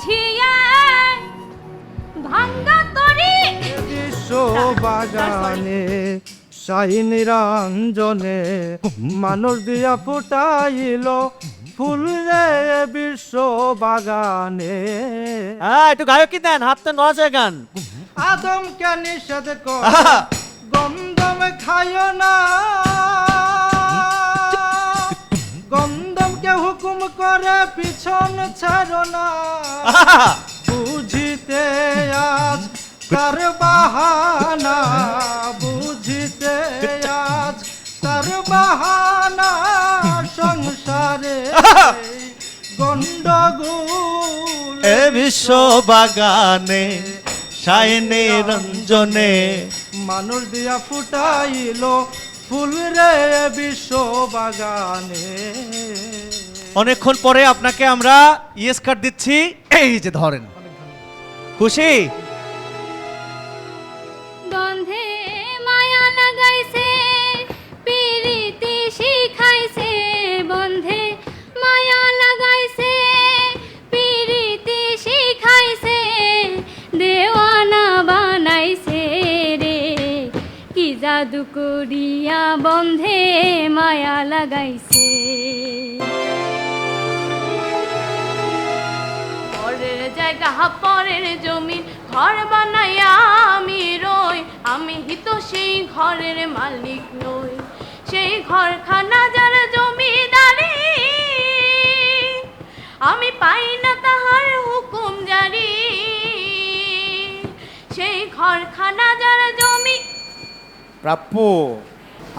এক ভাঙ্গা তরি। বাগানে সাই নিরঞ্জনে মানুষ দিয়া ফুটাইল ফুল রে বিশ্ব বাগানে হ্যাঁ একটু কি দেন? হাত তো নজে গান। আদম কে নিষেধ কর গন্ধম খায় না। করে পিছন ছাড়ো না। বুঝিতে আজ তার বাহানা বুঝিতে আজ তার বাহানা সংসারে। গন্ডগোল এ বিশ্ব বাগানে সায়নে রঞ্জনে। মানুষ দিয়া ফুটাইল ফুল রে বিশ্ব বাগানে। অনেকক্ষণ পরে আপনাকে আমরা ইয়েস কার্ড দিচ্ছি। এই যে ধরেন। খুশি? গন্ধে মায়া লাগাইছে, পিরিতি শিখাইছে, বন্ধে মায়া লাগাইছে, পিরিতি শিখাইছে, দেওয়ানা বানাইছে রে। কি জাদু করিয়া বন্ধে মায়া লাগাইছে। জায়গা পরের জমি ঘর বানাইয়া আমি রই। আমি হিত সেই ঘরের মালিক নই। সেই ঘরখানা যার জমিদারি আমি পাই না তাহার হুকুম জারি। সেই ঘরখানা যার জমি প্রাপ্য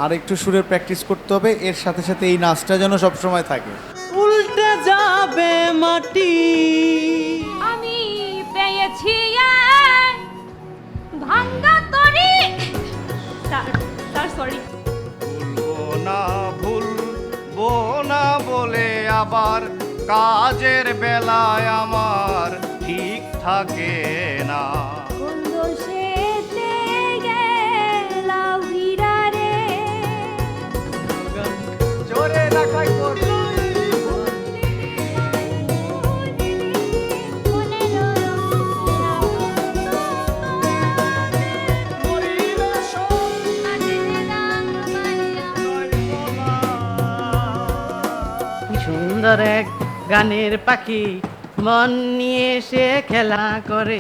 আর একটু সুরের প্র্যাকটিস করতে হবে এর সাথে সাথে এই নাচটা যেন সবসময় থাকে। উল্টে যাবে মাটি। আবার কাজের বেলায় আমার ঠিক থাকে না। সুন্দর এক গানের পাখি। মন নিয়ে সে খেলা করে।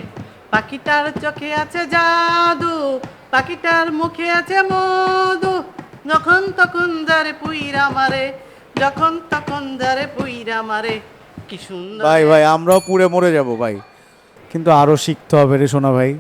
পাখিটার চোখে আছে জাদু পাখিটার মুখে আছে মধু। যখন তখন যারে পুইরা মারে যখন তখন যারে পুইরা মারে। কি সুন্দর ভাই ভাই আমরাও পুড়ে মরে যাব ভাই। কিন্তু আরও শিখতে হবে রে সোনা ভাই।